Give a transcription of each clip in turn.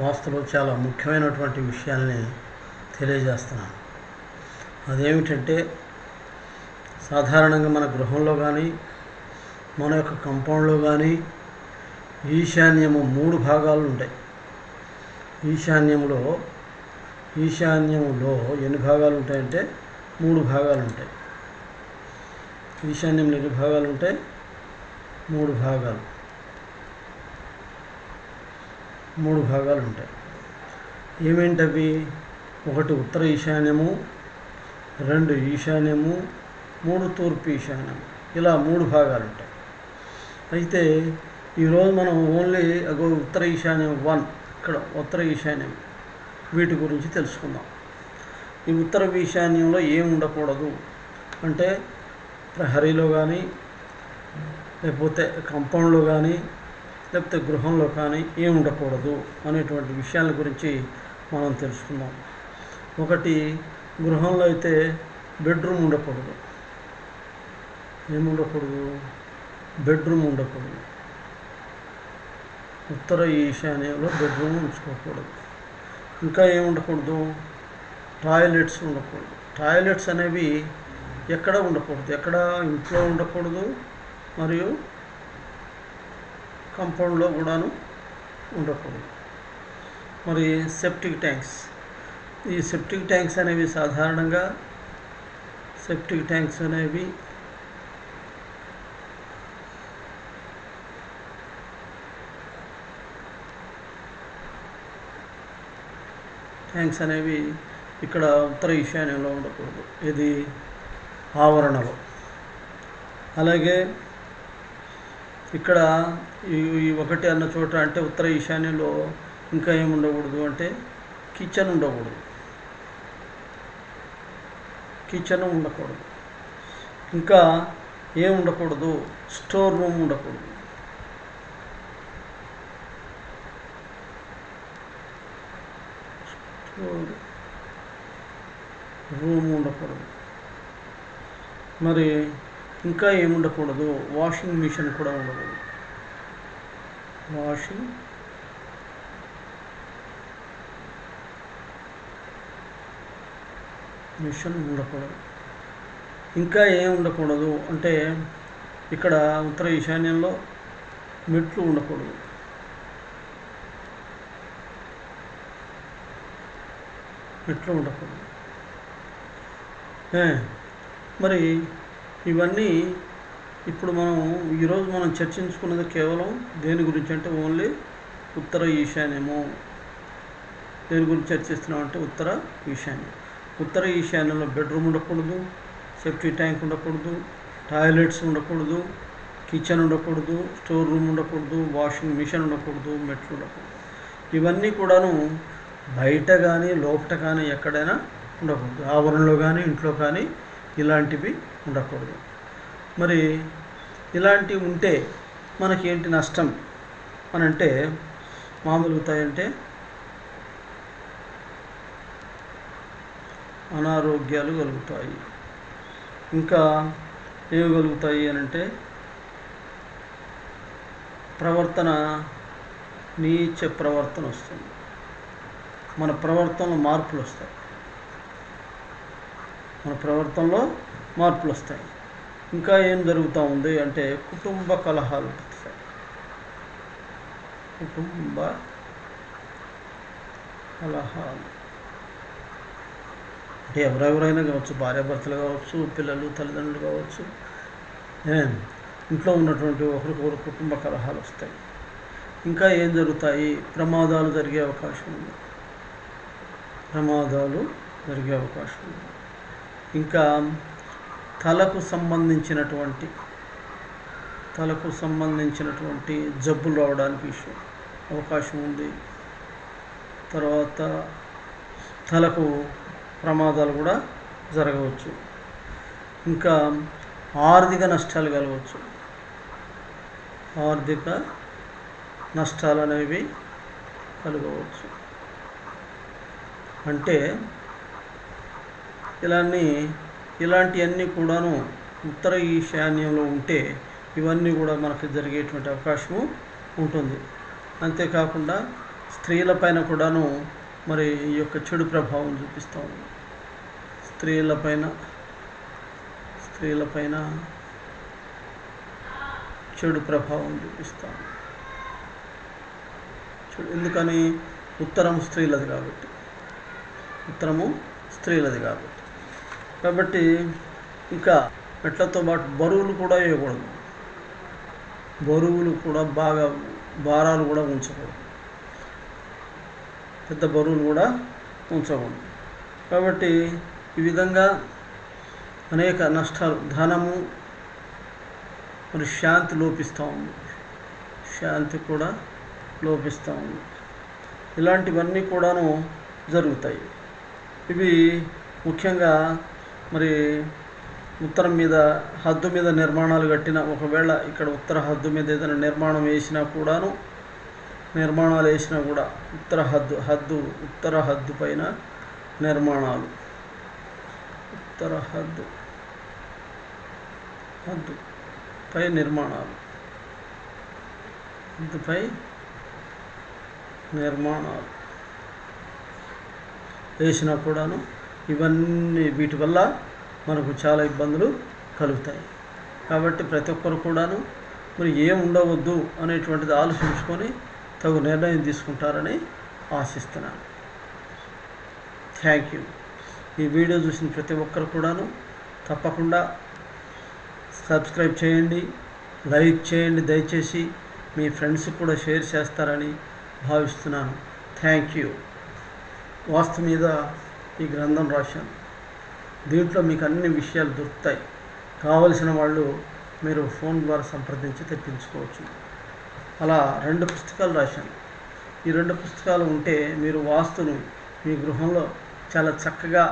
వాస్తులో చాలా ముఖ్యమైనటువంటి విషయాల్ని తెలియజేస్తున్నాను. అదేమిటంటే సాధారణంగా మన గృహంలో కానీ మన యొక్క కంపౌండ్లో కానీ ఈశాన్యము మూడు భాగాలు ఉంటాయి. ఈశాన్యంలో ఈశాన్యములో ఎన్ని భాగాలు ఉంటాయంటే మూడు భాగాలు ఉంటాయి. ఈశాన్యంలో ఎన్ని భాగాలు ఉంటాయి? మూడు భాగాలు. మూడు భాగాలు ఉంటాయి ఏమేంటవి? ఒకటి ఉత్తర ఈశాన్యము రెండు ఈశాన్యము మూడు తూర్పు ఈశాన్యం ఇలా మూడు భాగాలు ఉంటాయి అయితే ఈరోజు మనం ఓన్లీ అగో ఉత్తర ఈశాన్యం వన్ ఇక్కడ ఉత్తర ఈశాన్యం వీటి గురించి తెలుసుకుందాం. ఈ ఉత్తర ఈశాన్యంలో ఏం ఉండకూడదు? అంటే ప్రహరీలో కానీ లేకపోతే కంపౌండ్లో కానీ లేకపోతే గృహంలో కానీ ఏం ఉండకూడదు అనేటువంటి విషయాల గురించి మనం తెలుసుకుందాం ఒకటి గృహంలో అయితే బెడ్రూమ్ ఉండకూడదు. ఏముండకూడదు? బెడ్రూమ్ ఉండకూడదు. ఉత్తర ఈశాన్యంలో బెడ్రూమ్ ఉంచుకోకూడదు. ఇంకా ఏముండకూడదు? టాయిలెట్స్ ఉండకూడదు. టాయిలెట్స్ అనేవి ఎక్కడ ఉండకూడదు? ఎక్కడ ఇంట్లో ఉండకూడదు? మరియు కంపౌండ్లో కూడాను ఉండకూడదు. మరి సెప్టిక్ ట్యాంక్స్ ఈ సెప్టిక్ ట్యాంక్స్ అనేవి సాధారణంగా సెప్టిక్ ట్యాంక్స్ అనేవి ట్యాంక్స్ అనేవి ఇక్కడ ఉత్తర ఈశాన్యంలో ఉండకూడదు. ఇది ఆవరణలో. అలాగే ఇక్కడ ఈ ఒకటి అన్న చోట అంటే ఉత్తర ఈశాన్యంలో ఇంకా ఏమి ఉండకూడదు అంటే కిచెన్ ఉండకూడదు. కిచెన్ ఉండకూడదు. ఇంకా ఏం ఉండకూడదు? స్టోర్ రూమ్ ఉండకూడదు. స్టోర్ రూమ్ ఉండకూడదు. మరి ఇంకా ఏముండకూడదు. వాషింగ్ మిషన్ కూడా ఉండకూడదు. వాషింగ్ మిషన్ ఉండకూడదు. ఇంకా ఏం ఉండకూడదు అంటే ఇక్కడ ఉత్తర ఈశాన్యంలో మెట్లు ఉండకూడదు. మెట్లు ఉండకూడదు. మరి ఇవన్నీ ఇప్పుడు మనం ఈరోజు మనం చర్చించుకున్నది కేవలం దేని గురించి అంటే ఓన్లీ ఉత్తర ఈశాన్యము. దేని గురించి చర్చిస్తున్నాం అంటే ఉత్తర ఈశాన్యం. ఉత్తర ఈశాన్యంలో బెడ్రూమ్ ఉండకూడదు సేఫ్టీ ట్యాంక్ ఉండకూడదు టాయిలెట్స్ ఉండకూడదు కిచెన్ ఉండకూడదు స్టోర్ రూమ్ ఉండకూడదు వాషింగ్ మిషన్ ఉండకూడదు మెట్లు ఉండకూడదు. ఇవన్నీ కూడాను బయట కానీ లోపట కానీ ఎక్కడైనా ఉండకూడదు. ఆవరణలో కానీ ఇంట్లో కానీ ఇలాంటివి ఉండకూడదు. మరి ఇలాంటివి ఉంటే మనకి ఏంటి నష్టం? అని అంటే మామూలుగుతాయంటే అనారోగ్యాలు కలుగుతాయి. ఇంకా ఏమి కలుగుతాయి అని అంటే ప్రవర్తన నీచ ప్రవర్తన వస్తుంది. మన ప్రవర్తనలో మార్పులు వస్తాయి. మన ప్రవర్తనలో మార్పులు వస్తాయి. ఇంకా ఏం జరుగుతూ ఉంది అంటే కుటుంబ కలహాలు వస్తాయి. కుటుంబ కలహాలు. అంటే ఎవరెవరైనా కావచ్చు భార్యాభర్తలు కావచ్చు పిల్లలు తల్లిదండ్రులు కావచ్చు ఇంట్లో ఉన్నటువంటి ఒకరికొకరు కుటుంబ కలహాలు వస్తాయి. ఇంకా ఏం జరుగుతాయి? ప్రమాదాలు జరిగే అవకాశం ఉంది. ప్రమాదాలు జరిగే అవకాశం ఉంది. ఇంకా తలకు సంబంధించినటువంటి తలకు సంబంధించినటువంటి జబ్బులు రావడానికి విషయం అవకాశం ఉంది. తర్వాత తలకు ప్రమాదాలు కూడా జరగవచ్చు. ఇంకా ఆర్థిక నష్టాలు కలగవచ్చు. ఆర్థిక నష్టాలు అనేవి కలగవచ్చు. అంటే ఇలాన్ని ఇలాంటివన్నీ కూడాను ఉత్తర ఈశాన్యంలో ఉంటే ఇవన్నీ కూడా మనకు జరిగేటువంటి అవకాశము ఉంటుంది. అంతేకాకుండా స్త్రీల పైన కూడాను మరి ఈ యొక్క చెడు ప్రభావం చూపిస్తూ ఉంది. స్త్రీల పైన స్త్రీల పైన చెడు ప్రభావం చూపిస్తాం ఎందుకని? ఉత్తరం స్త్రీలది కాబట్టి. ఉత్తరము స్త్రీలది కాబట్టి. కాబట్టి ఇంకా మెట్లతో పాటు బరువులు కూడా వేయకూడదు. బరువులు కూడా బాగా భారాలు కూడా ఉంచకూడదు. పెద్ద బరువులు కూడా ఉంచకూడదు. కాబట్టి ఈ విధంగా అనేక నష్టాలు ధనము మరి శాంతి లోపిస్తూ ఉంది. శాంతి కూడా లోపిస్తూ ఉంది. ఇలాంటివన్నీ కూడాను జరుగుతాయి. ఇవి ముఖ్యంగా మరి ఉత్తరం మీద హద్దు మీద నిర్మాణాలు కట్టిన ఒకవేళ ఇక్కడ ఉత్తర హద్దు మీద ఏదైనా నిర్మాణం వేసినా కూడాను నిర్మాణాలు వేసినా కూడా ఉత్తర హద్దు హద్దు ఉత్తర హద్దు పైన నిర్మాణాలు. ఉత్తర హద్దు హద్దు పై నిర్మాణాలు. హద్దుపై నిర్మాణాలు. వేసినా కూడాను ఇవన్నీ వీటి వల్ల మనకు చాలా ఇబ్బందులు కలుగుతాయి. కాబట్టి ప్రతి ఒక్కరు కూడాను మరి ఏం ఉండవద్దు అనేటువంటిది ఆలోచించుకొని తగు నిర్ణయం తీసుకుంటారని ఆశిస్తున్నాను. Thank you. ఈ వీడియో చూసిన ప్రతి ఒక్కరు కూడాను తప్పకుండా సబ్స్క్రైబ్ చేయండి లైక్ చేయండి దయచేసి మీ ఫ్రెండ్స్కి కూడా షేర్ చేస్తారని భావిస్తున్నాను. Thank you. వాస్తు మీద ఈ గ్రంథం రాశాను దీంట్లో మీకు అన్ని విషయాలు దొరుకుతాయి. కావలసిన వాళ్ళు మీరు ఫోన్ ద్వారా సంప్రదించి తెప్పించుకోవచ్చు. అలా రెండు పుస్తకాలు రాశాను ఈ రెండు పుస్తకాలు ఉంటే మీరు వాస్తును మీ గృహంలో చాలా చక్కగా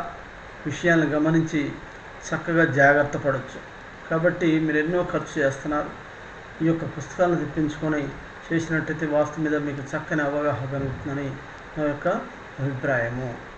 విషయాలను గమనించి చక్కగా జాగ్రత్త పడవచ్చు కాబట్టి మీరు ఎన్నో ఖర్చు చేస్తున్నారు. ఈ యొక్క పుస్తకాలను తెప్పించుకొని చేసినట్టయితే వాస్తు మీద మీకు చక్కని అవగాహన కలుగుతుందని నా యొక్క అభిప్రాయము.